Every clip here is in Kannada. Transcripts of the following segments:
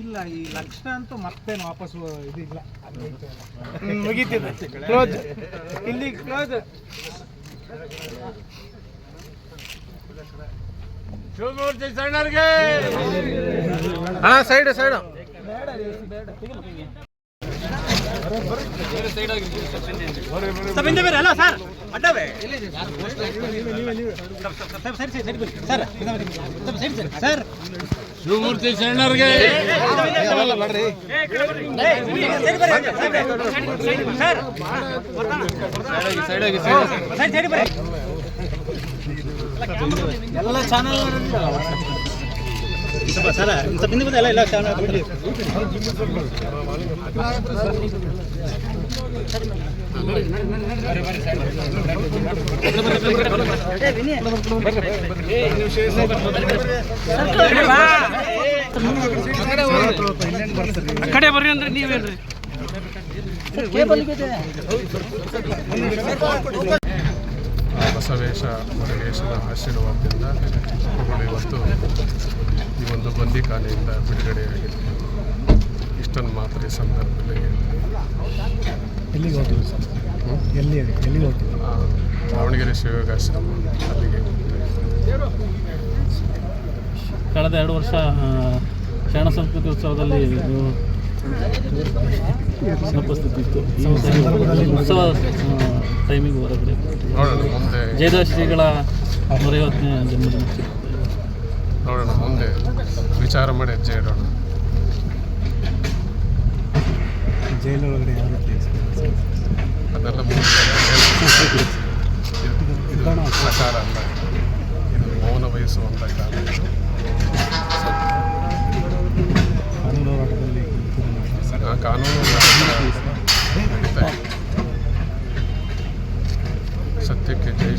ಇಲ್ಲ ಈ ಲಕ್ಷಣ ಅಂತೂ ಮತ್ತೇನು ವಾಪಸ್ ಇದಿಲ್ಲ. ಮುಗೀತಿದೆ. ಕ್ಲೋಸ್. ಇಲ್ಲಿ ಕ್ಲೋಸ್. ಶಿವಮೂರ್ತಿ ಸಣ್ಣರ್ಗೆ. ಅಣ್ಣ ಸೈಡ್ ಸೈಡ್. ಹಿಂದೆ ಬೇರೆ. ಅಲ್ಲ ಸರ್. ಅಡ್ಡವೇ? ಸರ್ ಸರ್ ಶಿವಮೂರ್ತಿ ಶರಣರ್ಗೆ. ಸರ್ ಎಲ್ಲ ಚಾನಲ್ ಸರ್ ಸ್ವಲ್ಪ ಹಿಂದೆ ಬಂದ ಎಲ್ಲ ಎಲ್ಲ ಚಾನಲ್ ಕಡೆ ಬರ್ರಿ ಅಂದ್ರೆ ನೀವೇನ್ರಿ? ಬಸವೇಶ ಮುರುಗೇಶನ ಆಶೀರ್ವಾದದಿಂದ ಮಗಳು ಇವತ್ತು ಈ ಒಂದು ಬಂದಿಖಾನೆಯಿಂದ ಬಿಡುಗಡೆಯಾಗಿದೆ. ಇಷ್ಟನ್ನು ಮಾತ್ರ ಈ ಸಂದರ್ಭದಲ್ಲಿ. ಎಲ್ಲಿಗೆ ಹೋಗ್ತೀವಿ ಸರ್? ಎಲ್ಲಿ ಎಲ್ಲಿಗೆ ಹೋಗ್ತೀವಿ ದಾವಣಗೆರೆ ಶಿವಯೋಗಾಶ್ರಮ ಅಲ್ಲಿಗೆ. ಕಳೆದ ಎರಡು ವರ್ಷ ಶರಣ ಸಂಸ್ಕೃತಿ ಉತ್ಸವದಲ್ಲಿ ನೀವು ಉಪಸ್ಥಿತಿ ಇತ್ತು ಉತ್ಸವ ಟೈಮಿಗೆ ಹೊರಗಡೆ. ನೋಡೋಣ. ಜಯದಾಸ್ ಶ್ರೀಗಳ ನೂರೈವತ್ತನೇ ಜನ್ಮದಿನ ನೋಡೋಣ ಮುಂದೆ ವಿಚಾರ ಮಾಡಿ ಹೆಜ್ಜೆ ಇಡೋಣ ಜೈಲೊಳಗಡೆ? ಅದೆಲ್ಲ ಹೇಳ್ತೀನಿ. ಇದು ಅಲ್ಲ ಮೌನ ವಹಿಸುವಂಥ ಕಾನೂನು ಹೋರಾಟದಲ್ಲಿ ಕಾನೂನು ನಡೀತಾ ಇದೆ.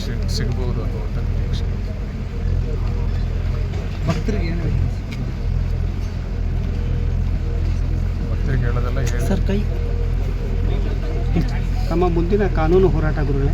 ಸತ್ಯಕ್ಕೆ ಜಯ ಸಿಗ್- ಸಿಗ್ಬೋದು ಅನ್ನುವಂಥ ನಿರೀಕ್ಷೆ. ಭಕ್ತರಿಗೆ ಏನು ಭಕ್ತರಿಗೆ ಹೇಳೋದೆಲ್ಲ ಹೇಳಿ. ಸರ್ ಕೈ ತಮ್ಮ ಮುಂದಿನ ಕಾನೂನು ಹೋರಾಟ ಗುರುಗಳೇ.